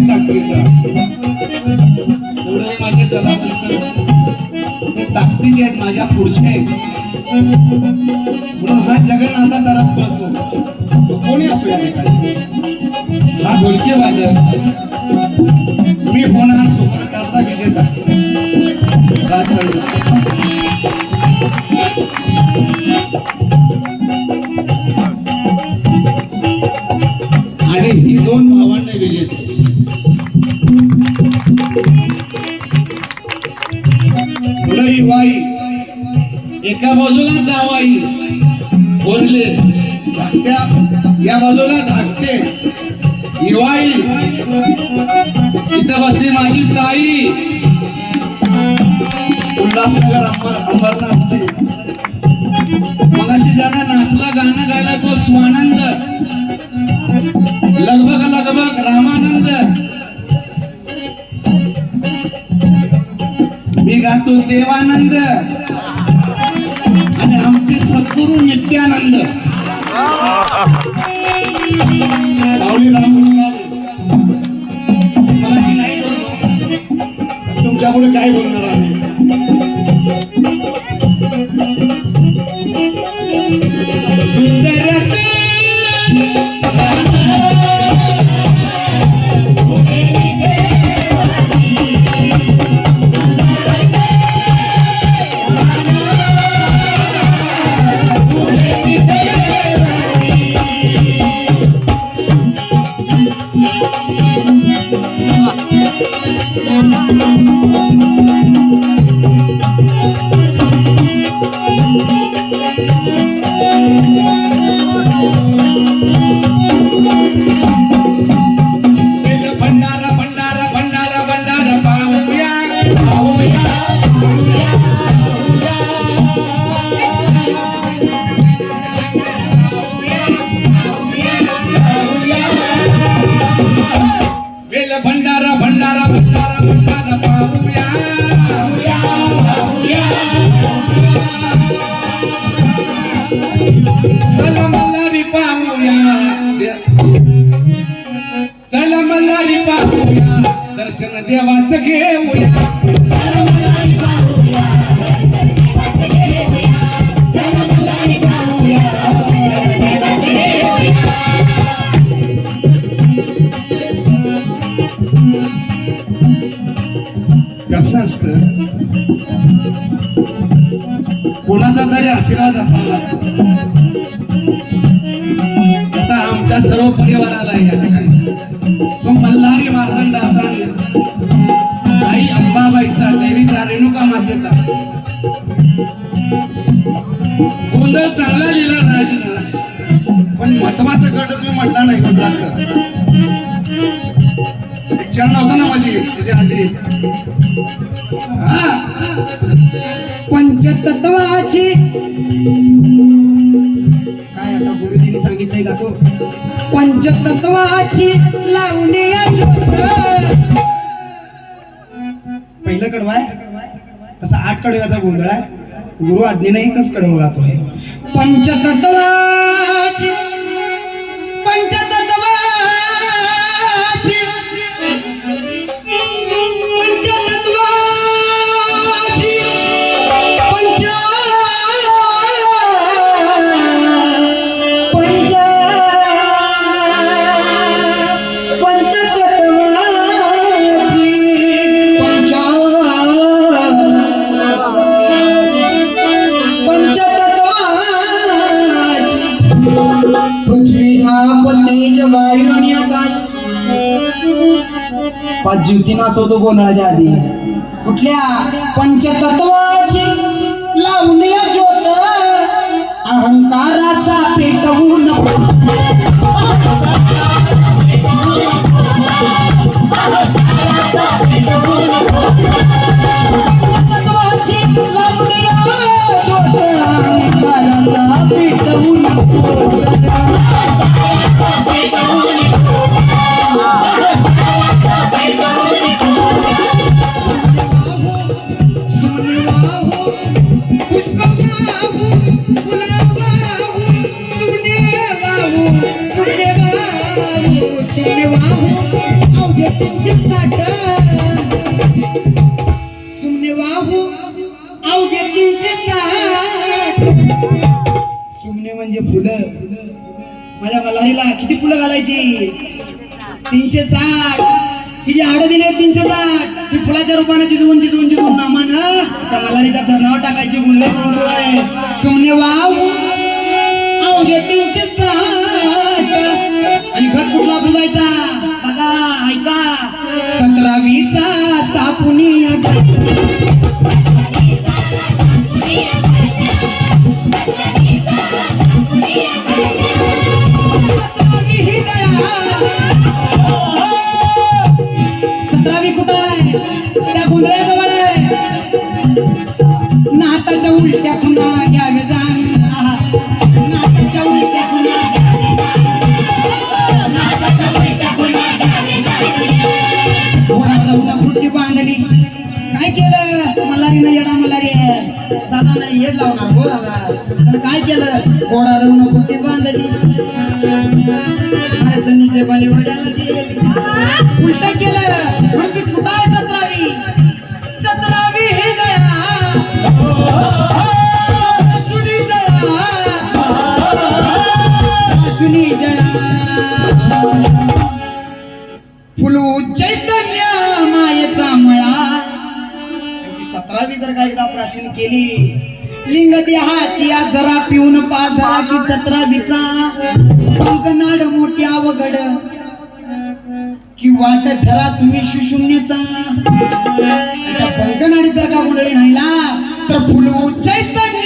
गंगेचा एवढे माझे जनावर ते ताकदीचे आहेत माझ्या पुढचे म्हणून हा जगन्नाथा रथ असो तो कोणी असूया हा ढोलके वादक एका बाजूला जावाई. बोलले धाकट्या. या बाजूला धाकटे. हिवाई इथं बसली माझी ताई. उल्हासनगर अंबर अंबरनाथची. मगाशी ज्यांना नाचला गाणं गायला तो स्वानंद. लगभग लगभग रामानंद. मी गातो देवानंद. सद्गुरु नित्यानंद. राम देवाच घेऊया. कसं असतं? कोणाचा तरी आशीर्वाद असावा. तसा आमच्या सर्व परिवाराला या ठिकाणी. विचार नव्हता ना माझी त्याच्या हाती पंचतत्वाची. काय आता गुरुजीने सांगितलंय का तो? पंचतत्वाची लावणी पहिलं कडवा आहे. तसा आठ कडव्याचा गोंधळ आहे. गुरु आज्ञेने कस कडवं गातो आहे. पंचतत्वाची पृथ्वी आप तेज वायू आणि आकाश. पाच ज्योती नाचवतो गोंधळाच्या आधी. कुठल्या पंचतत्वाची लावणी ज्योत. अहंकाराचा Yes, yes, yes. चिमणी म्हणजे फुलं. माझ्या मल्हारीला किती फुलं घालायची? तीनशे साठ. ही जी हळदीने तीनशे साठ. ही फुलाच्या रूपाने जिजवून जिजवून जिजवून नामान त्या मल्हारीच्या चरणावर टाकायची मुलं सांगतोय सोने वाव. अवघे तीनशे साठ. आणि घट कुठला बुजायचा. बघा ऐका. सतरावीचा स्थापुनी सतरावी पण काय केलं? घोडाला उन्हा फुटकी बांधली. अडचणीचे बली वड्याला उलट केलं. म्हणून ती कुठं आहे सतरावी. सतरावी हे गया. सुनी जया. सुनी जया. फुलू चैतन्य मायेचा मळा. सतरावी जर का एकदा प्राशन केली देहाची आज जरा पिऊन पा जरा की सतरा विचा. पंकनाड मोठी अवघड. की वाट धरा तुम्ही सुशून्यचा पंकनाडी जर का गुंडळी राहिला तर फुलवू चैतन्य.